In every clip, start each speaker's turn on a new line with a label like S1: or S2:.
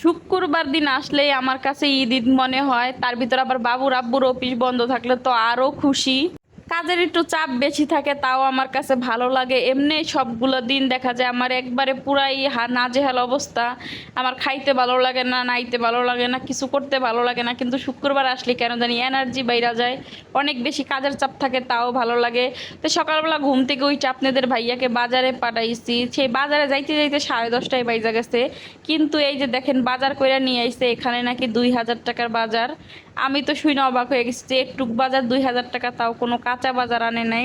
S1: শুক্রবার দিন আসলেই আমার কাছে ঈদ ঈদ মনে হয়। তার ভিতর আবার বাবুর আব্বুর অফিস বন্ধ থাকলে তো আরও খুশি। কাজের একটু চাপ বেশি থাকে, তাও আমার কাছে ভালো লাগে। এমনি সবগুলো দিন দেখা যায় আমার একবারে পুরাই নাজেহাল অবস্থা। আমার খাইতে ভালো লাগে না, নাইতে ভালো লাগে না, কিছু করতে ভালো লাগে না, কিন্তু শুক্রবার আসলে কেন জানি এনার্জি বাইরা যায়। অনেক বেশি কাজের চাপ থাকে, তাও ভালো লাগে। তো সকালবেলা ঘুম থেকে ওই চাপনেদের ভাইয়াকে বাজারে পাঠাইছি। সেই বাজারে যাইতে যাইতে সাড়ে দশটায় বাইজা গেছে। কিন্তু এই যে দেখেন বাজার করে নিয়ে আইছে, এখানে নাকি দুই হাজার টাকার বাজার। আমি তো শুনে অবাক হয়ে গেছি যে একটুক বাজার দুই হাজার টাকা, তাও কোনো কাঁচা বাজার আনে নাই।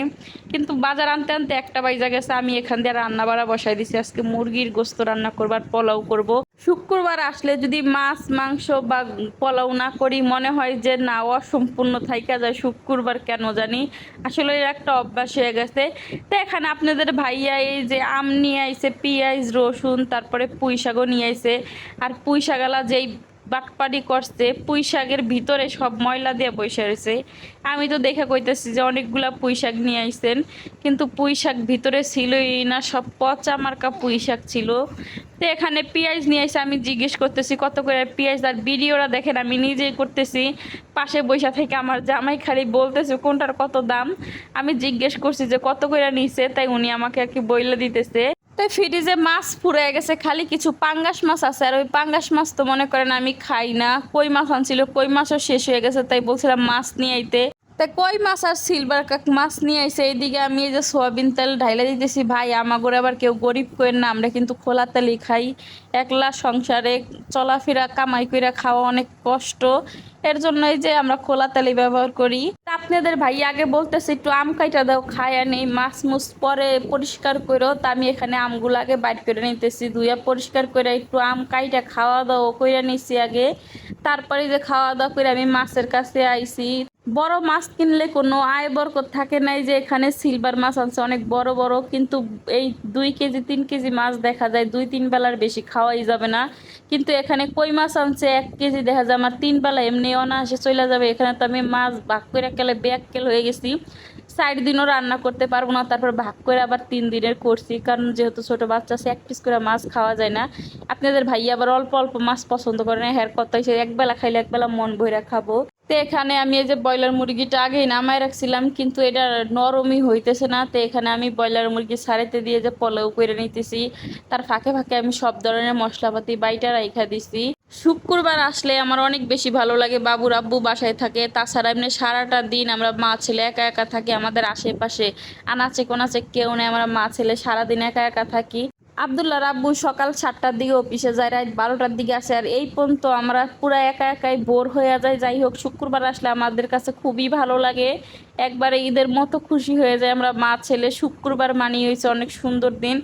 S1: কিন্তু বাজার আনতে আনতে একটা বাইজা গেছে, আমি এখান দিয়ে রান্না বাড়া বসাই দিছি। আজকে মুরগির গোস্ত রান্না করবার পোলাও করব। শুক্রবার আসলে যদি মাছ, মাংস বা পোলাও না করি, মনে হয় যে না, অসম্পূর্ণ থাইকা যায়। শুক্রবার কেন জানি? আসলে এর একটা অভ্যাস হয়ে গেছে। তো এখানে আপনাদের ভাইয়া এই যে আম নিয়ে আইছে, পেঁয়াজ, রসুন, তারপরে পুঁই শাকও নিয়ে আইছে। আর পুঁই শাকালা যেই বাটপাড়ি করছে পুঁই শাকের ভিতরে সব ময়লা দিয়ে বসে রয়েছে। আমি তো দেখে কইতেছি যে অনেকগুলা পুঁই শাক নিয়ে আইছেন, কিন্তু পুঁই শাক ভিতরে ছিলই না, সব পচা মার্কা পুঁই শাক ছিল। তো এখানে পেঁয়াজ নিয়ে এসে আমি জিজ্ঞেস করতেছি, কত করে পেঁয়াজ? আর ভিডিওটা দেখেন, আমি নিজেই করতেছি, পাশে বৈশা থেকে আমার জামাই খালি বলতেছে, কোনটার কত দাম? আমি জিজ্ঞেস করছি যে, কত করে নিছে? তাই উনি আমাকে আর কি বইলে দিতেছে। তাই ফ্রিজে মাছ ফুরে গেছে, খালি কিছু পাঙ্গাস মাছ আছে। আর ওই পাঙ্গাস মাছ তো মনে করেন আমি খাই না। কই মাছ আনছিল, কই মাছও শেষ হয়ে গেছে, তাই বলছিলাম মাছ নিয়ে আইতে। তাই কই মাছ আর সিলভার কাক মাছ নিয়ে আইছে, এইদিকে আমি এই যে সোয়াবিন তেল ঢাইলে দিতেছি, ভাই আমাগরে আবার কেউ গরিব করেন না, আমরা কিন্তু খোলা তেলই খাই। একলা সংসারে চলাফেরা, কামাই কইরা খাওয়া অনেক কষ্ট। এর জন্যই যে আমরা খোলা তেলই ব্যবহার করি। আপনাদের ভাই আগে বলতেছে, একটু আম কাইটা দাও, খায় নেই, মাছ মুছ পরে পরিষ্কার করো তা আমি এখানে আমগুলো আগে বাইট করে নিতেছি ধুয়ে পরিষ্কার করে একটু আম কাইটা খাওয়া দাওয়া কইরা নিছি আগে। তারপরে যে খাওয়া দাওয়া করে আমি মাছের কাছে আইছি। বড় মাছ কিনলে কোনো আয় বরকত থাকে নাই যে এখানে সিলভার মাছ আনছে। অনেক বড় বড়, কিন্তু এই দুই কেজি, তিন কেজি মাছ দেখা যায় দুই, তিন বেলার বেশি খাওয়াই যাবে না। কিন্তু এখানে কই মাছ আনছে? এক কেজি দেখা যায় আমার তিন বেলা এমনি অনায়াসে চলে যাবে। এখানে তো আমি মাছ ভাগ করে কেলে ব্যাগ কেল হয়ে গেছি। চার দিনও রান্না করতে পারব না, তারপর ভাগ করে আবার তিন দিনের করছি। কারণ যেহেতু ছোট বাচ্চা আছে এক পিস করে মাছ খাওয়া যায় না। আপনাদের ভাই আবার অল্প অল্প মাছ পছন্দ করে না? হ্যার হয়েছে একবেলা খাইলে একবেলা মন ভইরা খাব। তো এখানে আমি এই যে ব্রয়লার মুরগিটা আগেই নামায় রাখছিলাম, কিন্তু এটা নরমই হইতেছে না। তো এখানে আমি ব্রয়লার মুরগি সারাইতে দিয়ে যে পলাও করে নিতেছি, তার ফাঁকে ফাঁকে আমি সব ধরনের মশলাপাতি বাইটা রাইখা দিছি। শুক্রবার আসলে আমার অনেক বেশি ভালো লাগে, বাবুর আব্বু বাসায় থাকে, তাছাড়া এমনি সারাটা দিন আমরা মা ছেলে একা একা থাকি, আমাদের আশেপাশে আনাচে কোনাচে কেউ নেই, আমরা মা ছেলে সারাদিন একা একা থাকি। আবদুল্লাহ আব্বু সকাল সাতটার দিকে অফিসে যায়, রাত বারোটার দিকে আসে। আর এই পর্যন্ত আমরা পুরো একা একাই বোর হয়ে যায় যাই হোক, শুক্রবার আসলে আমাদের কাছে খুবই ভালো লাগে। একবারে ঈদের মতো খুশি হয়ে যায় আমরা। মা, ছেলে, শুক্রবার মানিয়ে হয়েছে অনেক সুন্দর দিন।